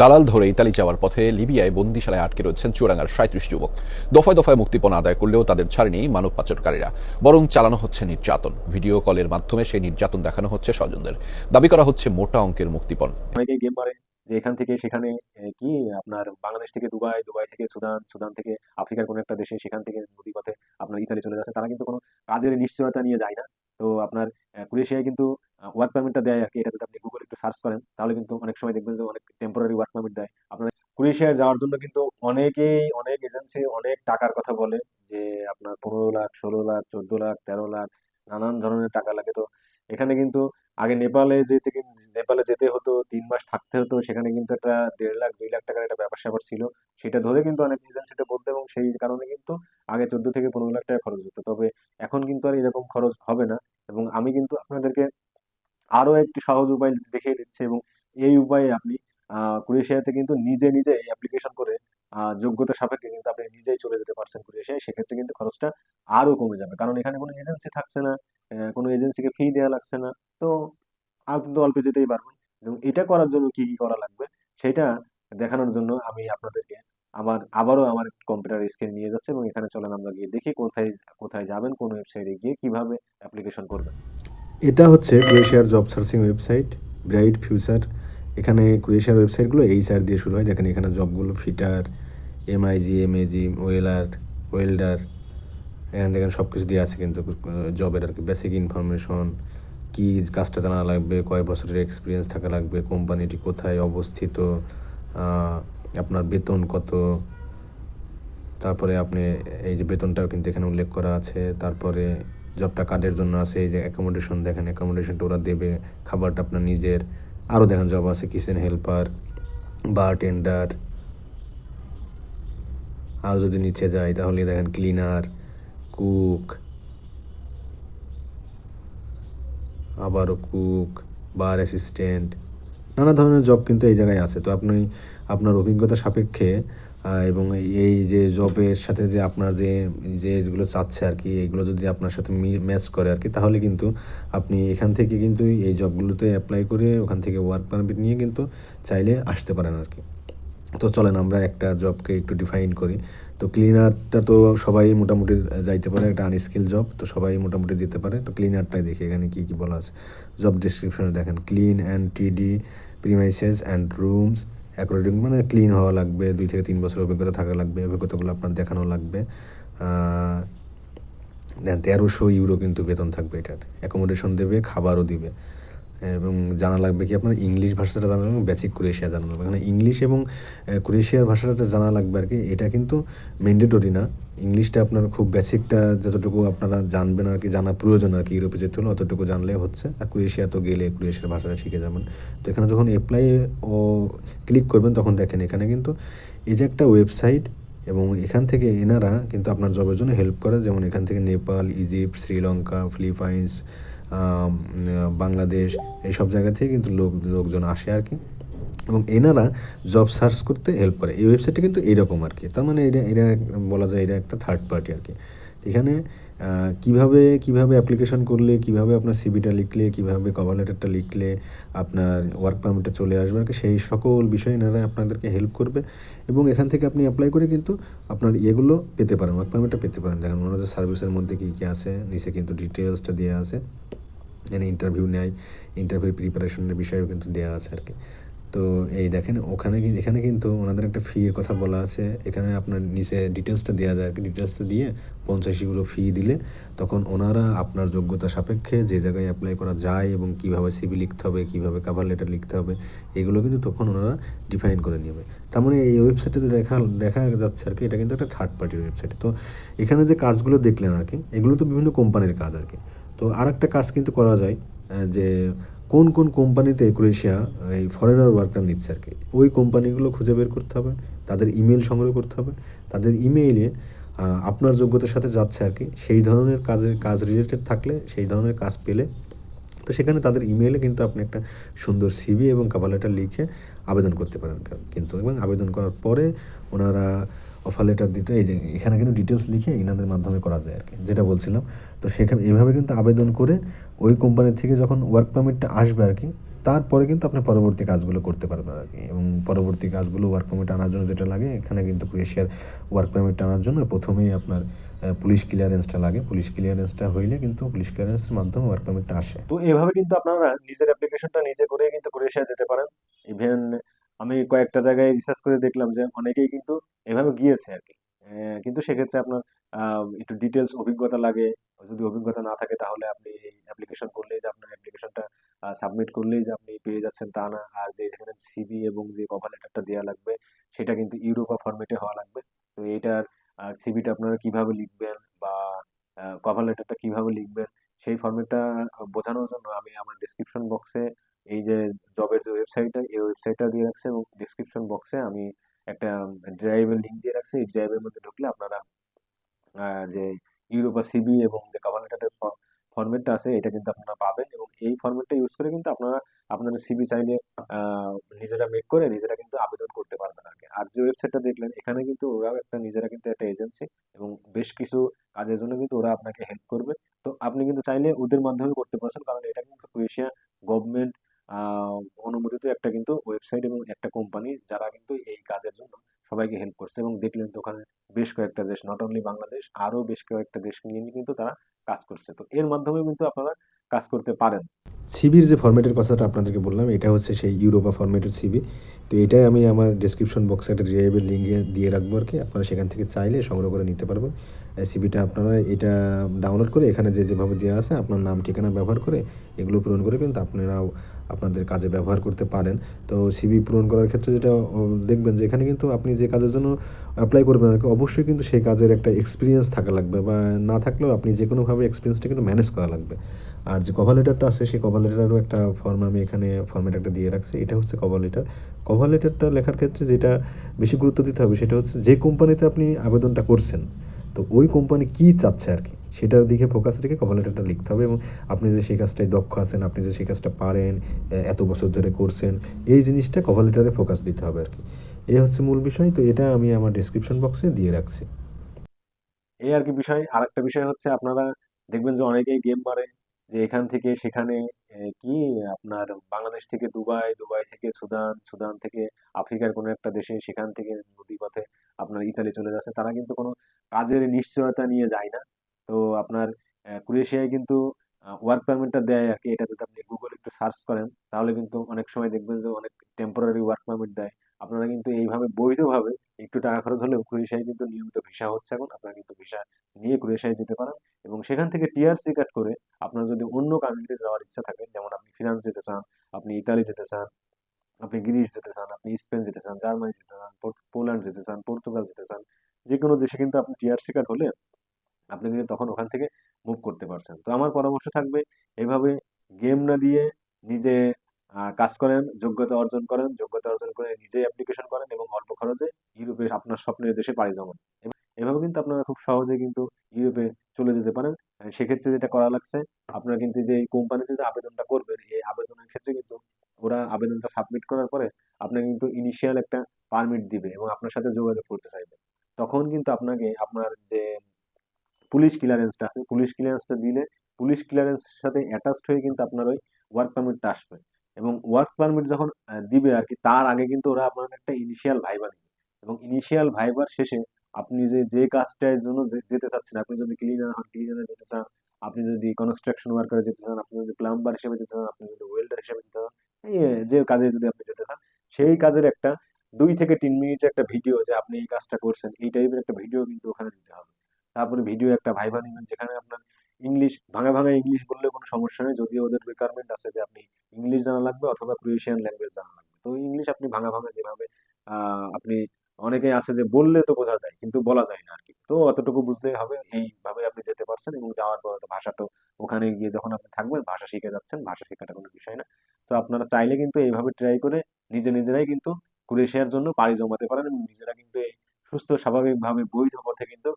দালাল ধরে ইতালি যাওয়ার পথে লিবিয়ায় বন্দিশালায় আটকে রয়েছেন চুরাঙ্গার সাঁত্রিশ যুবক। দফায় দফায় মুক্তিপণ আদায় করলেও তাদের ছাড়েনি মানব পাচারকারীরা। বরং চালানো হচ্ছে নির্যাতন। ভিডিও কলের মাধ্যমে সেই নির্যাতন দেখানো হচ্ছে স্বজনদের। দাবি করা হচ্ছে মোটা অঙ্কের মুক্তিপণ অনেকেই গেম মারে যে এখান থেকে সেখানে কি আপনার বাংলাদেশ থেকে দুবাই দুবাই থেকে সুদান সুদান থেকে আফ্রিকার কোনো একটা দেশে সেখান থেকে নদীপথে আপনার ইতালি চলে যাচ্ছে। তারা কিন্তু কোনো কাজের নিশ্চয়তা নিয়ে যায় না। তো আপনার ক্রোয়েশিয়ায় কিন্তু ওয়ার্ক পারমিটটা দেয় আর কি। এটা যদি আপনি গুগল একটু সার্চ করেন, তাহলে কিন্তু অনেক সময় দেখবেন যে অনেক টেম্পোরারি ওয়ার্ক পারমিট দেয়। আপনার ক্রোয়েশিয়ায় যাওয়ার জন্য কিন্তু অনেকেই, অনেক এজেন্সি অনেক টাকার কথা বলে যে আপনার পনেরো লাখ, ষোলো লাখ, চোদ্দ লাখ, তেরো লাখ, নানান ধরনের টাকা লাগে। তো এখানে কিন্তু আগে নেপালে যেতে নেপালে যেতে হতো, তিন মাস থাকতে হতো, সেখানে কিন্তু একটা দেড় লাখ, দুই লাখ টাকার একটা ব্যাপার স্যাপার ছিল। সেটা ধরে কিন্তু অনেক এজেন্সিতে বলতো এবং সেই কারণে কিন্তু আগে চোদ্দ থেকে পনেরো লাখ টাকা খরচ হতো। তবে এখন কিন্তু আর এরকম খরচ হবে না এবং আমি কিন্তু আপনাদেরকে আরও একটি সহজ উপায় দেখিয়ে দিচ্ছি এবং এই উপায়ে আপনি ক্রোয়েশিয়াতে কিন্তু নিজে নিজে অ্যাপ্লিকেশন করে যোগ্যতা সাপেক্ষে কিন্তু আপনি নিজেই চলে যেতে পারছেন ক্রোয়েশিয়ায় সেক্ষেত্রে কিন্তু খরচটা আরও কমে যাবে। কারণ এখানে কোনো এজেন্সি থাকছে না কোনো এজেন্সিকে ফি দেওয়া লাগছে না। তো কিন্তু অল্প যেতেই পারবেন। এবং এটা করার জন্য কি কি করা লাগবে, সেটা দেখানোর জন্য আমি আপনাদেরকে আমার, আবারও আমার কম্পিউটার স্ক্রিন নিয়ে যাচ্ছে এবং এখানে চলেন আমরা গিয়ে দেখি কোথায় কোথায় যাবেন, কোন ওয়েবসাইটে গিয়ে কীভাবে অ্যাপ্লিকেশন করবেন। এটা হচ্ছে ক্রোয়েশিয়ার job searching website bright future এখানে ক্রোয়েশিয়ার ওয়েবসাইটগুলো এই সার দিয়ে শুরু হয়। দেখেন এখানে জবগুলো ফিটার এমআইজি এমএজি ওয়েলার ওয়েল্ডার এখানে দেখেন সব কিছু দিয়ে আছে কিন্তু জবের আর কি বেসিক ইনফরমেশন কি কাজটা জানা লাগবে, কয় বছরের এক্সপিরিয়েন্স থাকা লাগবে কোম্পানিটি কোথায় অবস্থিত আপনার বেতন কত, তারপরে আপনি এই যে বেতনটাও কিন্তু এখানে উল্লেখ করা আছে, তারপরে জবটা কাদের জন্য আছে, এই যে অ্যাকোমোডেশন দেখেন অ্যাকোমোডেশনটা ওরা দেবে, খাবারটা আপনার নিজের আরও দেখেন জব আছে, কিচেন হেল্পার বার টেন্ডার আর যদি নিচে যাই, তাহলে দেখেন ক্লিনার, কুক, আবারও কুক, বার অ্যাসিস্ট্যান্ট। নানা ধরনের জব কিন্তু এই জায়গায় আছে। তো আপনি আপনার অভিজ্ঞতা সাপেক্ষে এবং এই যে জবের সাথে যে আপনার যে যে যেগুলো চাচ্ছে আর কি, এগুলো যদি আপনার সাথে ম্যাচ করে আর কি, তাহলে কিন্তু আপনি এখান থেকে কিন্তু এই জবগুলোতে অ্যাপ্লাই করে ওখান থেকে ওয়ার্ক পারমিট নিয়ে কিন্তু চাইলে আসতে পারেন আর কি। তো চলেন আমরা একটা জবকে একটু ডিফাইন করি। তো ক্লিনারটা তো সবাই মোটামুটি যাইতে পারে, একটা আনস্কিল জব তো সবাই মোটামুটি যেতে পারে। তো ক্লিনারটাই দেখি এখানে কি কি বলা আছে। জব ডিসক্রিপশনে দেখেন clean and tidy premises and rooms according মানে ক্লিন হওয়া লাগবে, দুই থেকে তিন বছর অভিজ্ঞতা থাকা লাগবে, অভিজ্ঞতাগুলো আপনার দেখানো লাগবে। তেরোশো ইউরো কিন্তু বেতন থাকবে এটার। অ্যাকোমোডেশন দেবে, খাবারও দিবে। এবং জানা লাগবে কি আপনার ইংলিশ ভাষাটা জানা লাগবে বেসিক ক্রোয়েশিয়া জানা লাগবে। মানে ইংলিশ এবং ক্রোয়েশিয়ার ভাষাটা জানা লাগবে আর কি, এটা কিন্তু ম্যান্ডেটরি না। ইংলিশটা আপনার খুব বেসিকটা যতটুকু আপনারা জানবেন আর কি, জানা প্রয়োজন আর কি ইউরোপে যেতে হলে, অতটুকু জানলে হচ্ছে। আর ক্রোয়েশিয়া তো গেলে ক্রোয়েশিয়ার ভাষাটা শিখে যাবেন। তো এখানে যখন অ্যাপ্লাই ও ক্লিক করবেন, তখন দেখেন এখানে কিন্তু এই যে একটা ওয়েবসাইট এবং এখান থেকে এনারা কিন্তু আপনার জবের জন্য হেল্প করে। যেমন এখান থেকে নেপাল ইজিপ্ট শ্রীলঙ্কা ফিলিপাইন্স বাংলাদেশ, এইসব জায়গা থেকে কিন্তু লোক, লোকজন আসে আর কি। এবং এনারা জব সার্চ করতে হেল্প করে। এই ওয়েবসাইটটা কিন্তু এরকম আর কি। তার মানে এটা এটা বলা যায় এটা একটা থার্ড পার্টি আর কি। এখানে কীভাবে কীভাবে অ্যাপ্লিকেশন করলে, কীভাবে আপনার সিভিটা লিখলে, কীভাবে কভার লেটারটা লিখলে আপনার ওয়ার্ক পারমিটটা চলে আসবে, আর সেই সকল বিষয়ে এনারা আপনাদেরকে হেল্প করবে। এবং এখান থেকে আপনি অ্যাপ্লাই করে কিন্তু আপনার ইয়েগুলো পেতে পারেন ওয়ার্ক পারমিটটা পেতে পারেন। দেখেন, ওনাদের সার্ভিসের মধ্যে কী কী আছে, নিচে কিন্তু ডিটেলসটা দেওয়া আছে। এখানে ইন্টারভিউ নেয় ইন্টারভিউ প্রিপারেশনের বিষয়েও কিন্তু দেওয়া আছে, আর কি। তো এই দেখেন, ওখানে এখানে কিন্তু ওনাদের একটা ফি এর কথা বলা আছে। এখানে আপনার নিচে ডিটেলসটা দেওয়া যায়। ডিটেলসটা দিয়ে পঞ্চাশ ফি দিলে তখন ওনারা আপনার যোগ্যতা সাপেক্ষে যে জায়গায় অ্যাপ্লাই করা যায় এবং কীভাবে সিভি লিখতে হবে, কীভাবে কাভার লেটার লিখতে হবে, এগুলো কিন্তু তখন ওনারা ডিফাইন করে নেবে। তার মানে এই ওয়েবসাইটে দেখা দেখা যাচ্ছে আর কি, এটা কিন্তু একটা থার্ড পার্টির ওয়েবসাইট তো এখানে যে কাজগুলো দেখলেন আর কি, এগুলো তো বিভিন্ন কোম্পানির কাজ আর কি। তো আর একটা কাজ কিন্তু করা যায় যে কোন কোন কোম্পানিতে ক্রোয়েশিয়া এই ফরেনার ওয়ার্কার নিচ্ছে আর কি? ওই কোম্পানিগুলো খুঁজে বের করতে হবে, তাদের ইমেল সংগ্রহ করতে হবে, তাদের ইমেইলে আপনার যোগ্যতার সাথে যাচ্ছে আর কি, সেই ধরনের কাজের, কাজ রিলেটেড থাকলে সেই ধরনের কাজ পেলে, তো সেখানে তাদের ইমেইলে কিন্তু আপনি একটা সুন্দর সিভি এবং কাভার লেটার লিখে আবেদন করতে পারেন কিন্তু এবং আবেদন করার পরে ওনারা অফার লেটার দিতে, এই যে এখানে কিন্তু ডিটেলস লিখে ইনাদের মাধ্যমে করা যায় আর কি যেটা বলছিলাম। তো সেখানে এভাবে কিন্তু আবেদন করে ওই কোম্পানি থেকে যখন ওয়ার্ক পারমিটটা আসবে আর কি তারপরে কিন্তু আপনি পরবর্তী কাজগুলো করতে পারবেন আর কি এবং পরবর্তী কাজগুলো ওয়ার্ক পারমিট আনার জন্য যেটা লাগে, এখানে কিন্তু ক্রোয়েশিয়ার ওয়ার্ক পারমিট আনার জন্য প্রথমেই আপনার পুলিশ ক্লিয়ারেন্সটা লাগে। পুলিশ ক্লিয়ারেন্সটা হইলে কিন্তু পুলিশ ক্লিয়ারেন্সের মাধ্যমে ওয়ার্ক পারমিটটা আসে। তো এভাবে কিন্তু আপনারা নিজের অ্যাপ্লিকেশনটা নিজে করে কিন্তু ক্রোয়েশিয়া যেতে পারেন। ইভেন আমি কয়েকটা জায়গায় রিসার্চ করে দেখলাম যে অনেকেই কিন্তু এভাবে গিয়েছে আর কি। কিন্তু সেক্ষেত্রে আপনার একটু ডিটেলস অভিজ্ঞতা লাগে। যদি অভিজ্ঞতা না থাকে তাহলে আপনি অ্যাপ্লিকেশন করলেই যে আপনার অ্যাপ্লিকেশনটা সাবমিট করলেই যে আপনি পেয়ে যাচ্ছেন তা না। আর যে যেখানে সিভি এবং যে কভার লেটারটা দেওয়া লাগবে, সেটা কিন্তু ইউরোপা ফরম্যাটে হওয়া লাগবে। তো এইটার সিভিটা আপনারা কীভাবে লিখবেন বা কভার লেটারটা কীভাবে লিখবেন, সেই ফরম্যাটটা বোঝানোর জন্য আমি আমার ডিসক্রিপশন বক্সে এই যে জবের যে ওয়েবসাইটটা এই ওয়েবসাইটটা দিয়ে রাখছে এবং ডিসক্রিপশন বক্সে আমি একটা ড্রাইভের লিঙ্ক দিয়ে রাখছি। এই ড্রাইভের মধ্যে ঢুকলে আপনারা যে ইউরোপা সিবি এবং যে কভার লেটারের ফরম্যাটটা আছে, এটা কিন্তু আপনারা পাবেন এবং এই ফরম্যাটটা ইউজ করে কিন্তু আপনারা আপনাদের সিবি চাইলে নিজেরা মেক করে নিজেরা কিন্তু আবেদন করতে পারবেন আর কি আর যে ওয়েবসাইটটা দেখলেন, এখানে কিন্তু ওরাও একটা নিজেরা কিন্তু একটা এজেন্সি এবং বেশ কিছু কাজের জন্য কিন্তু ওরা আপনাকে হেল্প করবে। তো আপনি কিন্তু চাইলে ওদের মাধ্যমে করতে পারছেন, কারণ এটা কিন্তু ক্রোয়েশিয়া গভর্নমেন্ট অনুমোদিত একটা কিন্তু ওয়েবসাইট এবং একটা কোম্পানি যারা কিন্তু এই কাজের জন্য সবাইকে হেল্প করছে এবং দেখলেন তো ওখানে বেশ কয়েকটা দেশ নট অনলি বাংলাদেশ আরও বেশ কয়েকটা দেশ নিয়ে কিন্তু তারা কাজ করছে। তো এর মাধ্যমে কিন্তু আপনারা কাজ করতে পারেন। সিবির যে ফরম্যাটের কথাটা আপনাদেরকে বললাম এটা হচ্ছে সেই ইউরোপা ফরম্যাটের সিবি তো এটাই আমি আমার ডেসক্রিপশন বক্সে একটা ড্রাইভের লিঙ্ক দিয়ে রাখব আর কি। আপনারা সেখান থেকে চাইলে সংগ্রহ করে নিতে পারবেন। সিবিটা আপনারা এটা ডাউনলোড করে এখানে যে যেভাবে দেওয়া আছে আপনার নাম ঠিকানা ব্যবহার করে এগুলো পূরণ করে কিন্তু আপনারাও আপনাদের কাজে ব্যবহার করতে পারেন। তো সিবি পূরণ করার ক্ষেত্রে যেটা দেখবেন যে এখানে কিন্তু আপনি যে কাজের জন্য অ্যাপ্লাই করবেন আর কি, অবশ্যই কিন্তু সেই কাজের একটা এক্সপিরিয়েন্স থাকা লাগবে বা না থাকলেও আপনি যে কোনোভাবে এক্সপিরিয়েন্সটা কিন্তু ম্যানেজ করা লাগবে। আর যে কভার লেটারটা আছে সেই কভার লেটারও একটা ফর্ম আমি এখানে ফর্মেট একটা দিয়ে রাখছি। এটা হচ্ছে কভার লেটার কভার লেটারটা লেখার ক্ষেত্রে যেটা বেশি গুরুত্ব দিতে হবে সেটা হচ্ছে যে কোম্পানিতে আপনি আবেদনটা করছেন, তো ওই কোম্পানি কি চাচ্ছে আর কি, সেটার দিকে ফোকাস রেখে কভার লেটারটা লিখতে হবে এবং আপনি যে সেই কাজটায় দক্ষ আছেন, আপনি যে সেই কাজটা পারেন এত বছর ধরে করছেন, এই জিনিসটা কভার লেটারে ফোকাস দিতে হবে আর কি। এই হচ্ছে মূল বিষয়, তো এটা আমি আমার ডেসক্রিপশন বক্সে দিয়ে রাখছি। এই আর কি বিষয়। আর একটা বিষয় হচ্ছে আপনারা দেখবেন যে অনেকেই গেম মারে যে এখান থেকে সেখানে কি আপনার বাংলাদেশ থেকে দুবাই দুবাই থেকে সুদান সুদান থেকে আফ্রিকার কোনো একটা দেশে সেখান থেকে নদীপথে আপনার ইতালি চলে যাচ্ছে। তারা কিন্তু কোনো কাজের নিশ্চয়তা নিয়ে যায় না। তো আপনার ক্রোয়েশিয়ায় কিন্তু ওয়ার্ক পারমিটটা দেয় আর কি। এটা যদি আপনি গুগল একটু সার্চ করেন, তাহলে কিন্তু অনেক সময় দেখবেন যে অনেক টেম্পোরারি ওয়ার্ক পারমিট দেয়। আপনারা কিন্তু এইভাবে বৈধভাবে একটু টাকা খরচ হলেও ক্রোয়েশিয়ায় কিন্তু নিয়মিত ভিসা হচ্ছে এখন। আপনারা কিন্তু ভিসা নিয়ে ক্রোয়েশিয়ায় যেতে পারেন এবং সেখান থেকে টিআরসি কাট করে আপনার যদি অন্য কান্ট্রিতে যাওয়ার ইচ্ছা থাকে, যেমন আপনি ফ্রান্স যেতে চান, আপনি ইতালি যেতে চান, আপনি গ্রিস যেতে চান, আপনি স্পেন যেতে চান, জার্মানি যেতে চান পোল্যান্ড যেতে চান, পর্তুগাল যেতে চান যে কোনো দেশে কিন্তু আপনি টিআরসি কার্ড হলে আপনি কিন্তু তখন ওখান থেকে মুভ করতে পারছেন। তো আমার পরামর্শ থাকবে এইভাবে গেম না দিয়ে নিজে কাজ করেন, যোগ্যতা অর্জন করেন, যোগ্যতা অর্জন করে নিজে অ্যাপ্লিকেশন করেন এবং অল্প খরচে ইউরোপে আপনার স্বপ্নের দেশে পাড়ি জমান। এভাবে কিন্তু আপনারা খুব সহজে কিন্তু ইউরোপে চলে যেতে পারেন। সেক্ষেত্রে যেটা করা লাগছে, আপনারা কিন্তু যে কোম্পানিতে যে আবেদনটা করবেন, এই আবেদনের ক্ষেত্রে কিন্তু ওরা আবেদনটা সাবমিট করার পরে আপনাকে কিন্তু ইনিশিয়াল একটা পারমিট দিবে এবং আপনার সাথে যোগাযোগ করতে চাইবে। তখন কিন্তু আপনাকে আপনার যে পুলিশ ক্লিয়ারেন্সটা আছে, পুলিশ ক্লিয়ারেন্সটা দিলে পুলিশ ক্লিয়ারেন্সের সাথে অ্যাটাচড হয়ে কিন্তু আপনার ওই ওয়ার্ক পারমিটটা আসবে। এবং ওয়ার্ক পারমিট যখন দিবে আর কি তার আগে কিন্তু ওরা আপনার একটা ইনিশিয়াল ভাইবা নেবে। এবং ইনিশিয়াল ভাইবার শেষে আপনি যে যে কাজটার জন্য যেতে চাচ্ছেন, আপনি যদি ক্লিনার হন ক্লিনারে যেতে চান, আপনি যদি কনস্ট্রাকশন ওয়ার্কারে যেতে চান, আপনি যদি প্লাম্বার হিসেবে যেতে চান, আপনি যদি ওয়েল্ডার হিসেবে যেতে চান যে কাজে যদি আপনি যেতে চান, সেই কাজের একটা দুই থেকে তিন মিনিটের একটা ভিডিও যে আপনি এই কাজটা করছেন, এই টাইপের একটা ভিডিও কিন্তু ওখানে দিতে হবে। তারপরে ভিডিও একটা ভাইভা নেবেন, যেখানে আপনার ইংলিশ, ভাঙা ভাঙা ইংলিশ বললে কোনো সমস্যা নেই। যদিও ওদের রিকোয়ারমেন্ট আছে যে আপনি ইংলিশ জানা লাগবে অথবা ক্রোয়েশিয়ান ল্যাঙ্গুয়েজ জানা লাগবে। তো ইংলিশ আপনি ভাঙা ভাঙা যেভাবে আপনি অনেকেই আছে যে বললে তো বোঝা যায়, কিন্তু বলা যায় না আর কি তো অতটুকু বুঝতে হবে, এইভাবে আপনি যেতে পারছেন এবং যাওয়ার পরে ভাষা তো ওখানে গিয়ে যখন আপনি থাকবেন, ভাষা শিখে যাচ্ছেন, ভাষা শেখাটা কোনো বিষয় না। তো আপনারা চাইলে কিন্তু এইভাবে ট্রাই করে নিজে নিজেরাই কিন্তু ক্রোয়েশিয়ার জন্য পাড়ি জমাতে পারেন এবং নিজেরা কিন্তু এই সুস্থ, স্বাভাবিকভাবে বৈধ পথে কিন্তু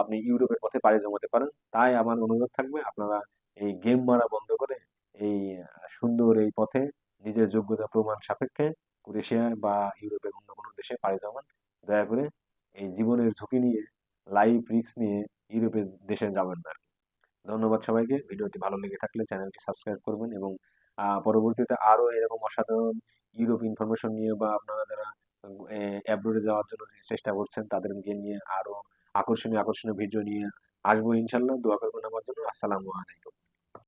আপনি ইউরোপের পথে পাড়ি জমাতে পারেন। তাই আমার অনুরোধ থাকবে, আপনারা এই গেম মারা বন্ধ করে এই সুন্দর এই পথে নিজের যোগ্যতা প্রমাণ সাপেক্ষে ক্রোয়েশিয়া বা ইউরোপের অন্য কোনো দেশে পাড়ি জমান। দয়া করে এই জীবনের ঝুঁকি নিয়ে লাইফ রিস্ক নিয়ে ইউরোপের দেশে যাবেন না। ধন্যবাদ সবাইকে। ভিডিওটি ভালো লেগে থাকলে চ্যানেলটি সাবস্ক্রাইব করবেন এবং পরবর্তীতে আরও এরকম অসাধারণ ইউরোপ ইনফরমেশন নিয়ে বা আপনারা যারা অ্যাব্রোডে যাওয়ার জন্য চেষ্টা করছেন, তাদেরকে নিয়ে আরও আকর্ষণীয় আকর্ষণীয় ভিডিও নিয়ে আসব ইনশাল্লাহ। দোয়া করবেন আমার জন্য। আসসালামু আলাইকুম।